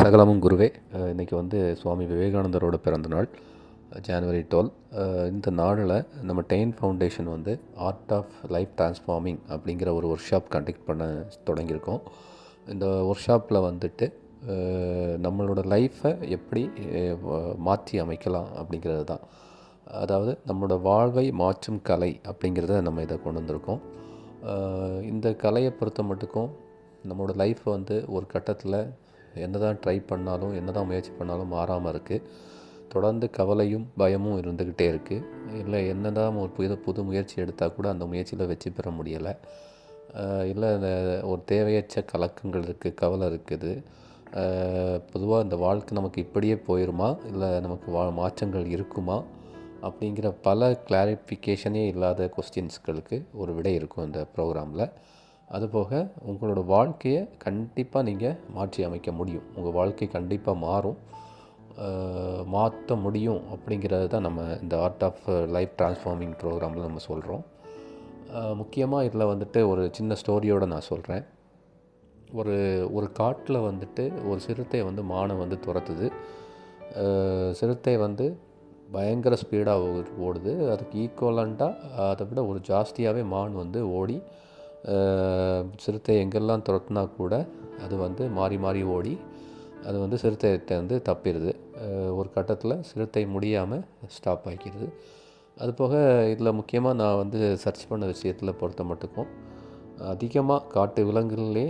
சகலமும் குருவே. இன்றைக்கி இன்னைக்கு வந்து சுவாமி விவேகானந்தரோட பிறந்தநாள் ஜனவரி டுவெல். இந்த நாளில் நம்ம டெயின் ஃபவுண்டேஷன் வந்து ஆர்ட் ஆஃப் லைஃப் டிரான்ஸ்ஃபார்மிங் அப்படிங்கிற ஒரு ஒர்க் ஷாப் கண்டக்ட் பண்ண தொடங்கியிருக்கோம். இந்த ஒர்க் ஷாப்பில் வந்துட்டு நம்மளோட லைஃப்பை எப்படி மாற்றி அமைக்கலாம் அப்படிங்கிறது தான். அதாவது நம்மளோட வாழ்வை மாற்றும் கலை அப்படிங்கிறத நம்ம இதை கொண்டு வந்திருக்கோம். இந்த கலையை பொறுத்த மட்டுக்கும் நம்மளோட லைஃப் வந்து ஒரு கட்டத்தில் என்ன தான் ட்ரை பண்ணாலும் என்ன தான் முயற்சி பண்ணாலும் மாறாமல் இருக்குது தொடர்ந்து கவலையும் பயமும் இருந்துக்கிட்டே இருக்குது இல்லை என்ன தான் ஒரு புது புது முயற்சி எடுத்தால் கூட அந்த முயற்சியில் வெற்றி பெற முடியலை. இல்லை ஒரு தேவையற்ற கலக்கங்கள் இருக்குது கவலை இருக்குது. பொதுவாக இந்த வாழ்க்கை நமக்கு இப்படியே போயிடுமா இல்லை நமக்கு வா மாற்றங்கள் இருக்குமா? அப்படிங்கிற பல கிளாரிஃபிகேஷனே இல்லாத கொஸ்டின்ஸ்களுக்கு ஒரு விடை இருக்கும் இந்த ப்ரோக்ராமில் அதுபோக உங்களோட வாழ்க்கையை கண்டிப்பாக நீங்கள் மாற்றி அமைக்க முடியும். உங்கள் வாழ்க்கை கண்டிப்பாக மாறும். மாற்ற முடியும் அப்படிங்கிறது தான் நம்ம இந்த ஆர்ட் ஆஃப் லைஃப் டிரான்ஸ்ஃபார்மிங் ப்ரோக்ராமில் நம்ம சொல்கிறோம். முக்கியமாக இதில் வந்துட்டு ஒரு சின்ன ஸ்டோரியோடு நான் சொல்கிறேன். ஒரு ஒரு காட்டில் வந்துட்டு ஒரு சிறுத்தை வந்து மானை வந்து துரத்துது. சிறுத்தை வந்து பயங்கர ஸ்பீடாக ஓடுது. அதுக்கு ஈக்குவலண்ட்டாக அதை விட ஒரு ஜாஸ்தியாகவே மான் வந்து ஓடி சிறுத்தை எங்கெல்லாம் துரத்துனா கூட அது வந்து மாறி மாறி ஓடி அது வந்து சிறுத்தைகிட்ட வந்து தப்பிடுது. ஒரு கட்டத்தில் சிறுத்தை முடியாமல் ஸ்டாப் ஆக்கிடுது. அது போக இதில் முக்கியமாக நான் வந்து சர்ச் பண்ண விஷயத்தில் பொறுத்த மட்டுக்கும் அதிகமாக காட்டு விலங்குகளிலே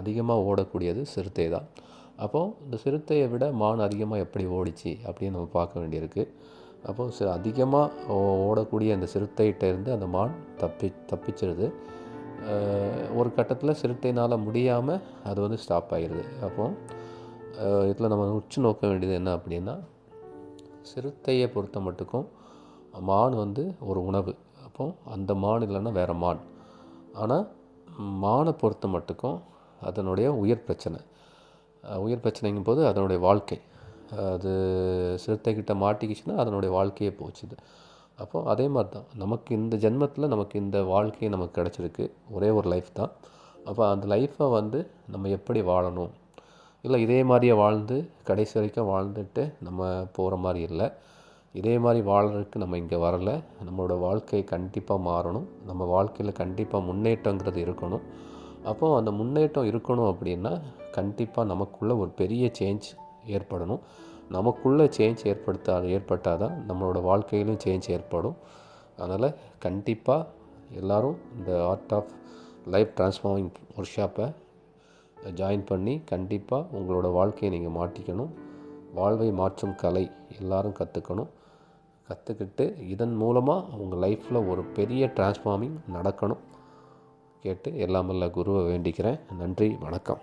அதிகமாக ஓடக்கூடியது சிறுத்தை தான். அப்போது இந்த சிறுத்தையை விட மான் அதிகமாக எப்படி ஓடிச்சு அப்படின்னு நம்ம பார்க்க வேண்டியிருக்கு. அப்போது அதிகமாக ஓடக்கூடிய அந்த சிறுத்தைகிட்ட இருந்து அந்த மான் தப்பி தப்பிச்சிருது. ஒரு கட்டத்தில் சிறுத்தைனால் முடியாமல் அது வந்து ஸ்டாப் ஆகிடுது அப்போது இதில் நம்ம உற்று நோக்க வேண்டியது என்ன அப்படின்னா சிறுத்தையை பொறுத்த மட்டுக்கும் மான் வந்து ஒரு உணவு. அப்போது அந்த மான் இல்லைன்னா வேறு மான். ஆனால் மானை பொறுத்த மட்டுக்கும் அதனுடைய உயிர் பிரச்சனை. உயிர் பிரச்சனைங்கும் போது அதனுடைய வாழ்க்கை. அது சிறுத்தைக்கிட்ட மாட்டிக்கிச்சுன்னா அதனுடைய வாழ்க்கையே போச்சுது. அப்போது அதே மாதிரி தான். நமக்கு இந்த ஜென்மத்தில் நமக்கு இந்த வாழ்க்கை நமக்கு கிடச்சிருக்கு. ஒரே ஒரு லைஃப் தான். அப்போ அந்த லைஃப்பை வந்து நம்ம எப்படி வாழணும்? இல்லை இதே மாதிரியே வாழ்ந்து கடைசி வரைக்கும் வாழ்ந்துட்டு நம்ம போகிற மாதிரி இல்லை. இதே மாதிரி வாழ்கிறதுக்கு நம்ம இங்கே வரலை. நம்மளோட வாழ்க்கை கண்டிப்பாக மாறணும். நம்ம வாழ்க்கையில் கண்டிப்பாக முன்னேற்றங்கிறது இருக்கணும். அப்போது அந்த முன்னேற்றம் இருக்கணும் அப்படின்னா கண்டிப்பாக நமக்குள்ளே ஒரு பெரிய சேஞ்ச் ஏற்படணும். நமக்குள்ளே சேஞ்ச் ஏற்படுத்தா ஏற்பட்டால் தான் நம்மளோட வாழ்க்கையிலும் சேஞ்ச் ஏற்படும். அதனால் கண்டிப்பாக எல்லோரும் இந்த ஆர்ட் ஆஃப் லைஃப் டிரான்ஸ்ஃபார்மிங் ஒர்க் ஷாப்பை ஜாயின் பண்ணி கண்டிப்பாக உங்களோட வாழ்க்கையை நீங்கள் மாற்றிக்கணும். வாழ்வை மாற்றும் கலை எல்லாரும் கற்றுக்கணும் கற்றுக்கிட்டு இதன் மூலமாக உங்கள் லைஃப்பில் ஒரு பெரிய டிரான்ஸ்ஃபார்மிங் நடக்கணும். கேட்டு எல்லாமல்ல குருவை வேண்டிக்கிறேன். நன்றி வணக்கம்.